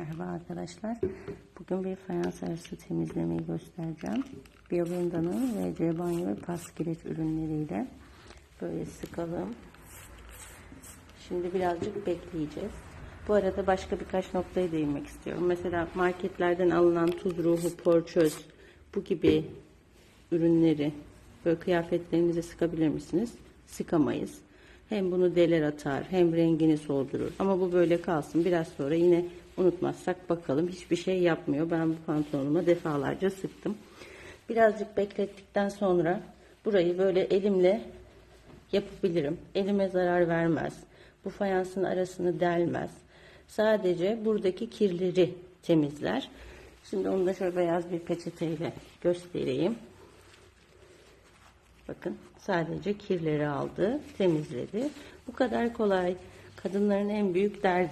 Merhaba arkadaşlar. Bugün bir fayans arası temizlemeyi göstereceğim. Biobenda'nın VC banyo ve paskilet ürünleriyle. Böyle sıkalım. Şimdi birazcık bekleyeceğiz. Bu arada başka birkaç noktaya değinmek istiyorum. Mesela marketlerden alınan tuz ruhu, porçöz bu gibi ürünleri böyle kıyafetlerinize sıkabilir misiniz? Sıkamayız. Hem bunu deler atar hem rengini soldurur. Ama bu böyle kalsın. Biraz sonra yine unutmazsak bakalım. Hiçbir şey yapmıyor. Ben bu pantolonuma defalarca sıktım. Birazcık beklettikten sonra burayı böyle elimle yapabilirim. Elime zarar vermez. Bu fayansın arasını delmez. Sadece buradaki kirleri temizler. Şimdi onu da şöyle beyaz bir peçeteyle göstereyim. Bakın sadece kirleri aldı, temizledi. Bu kadar kolay. Kadınların en büyük derdi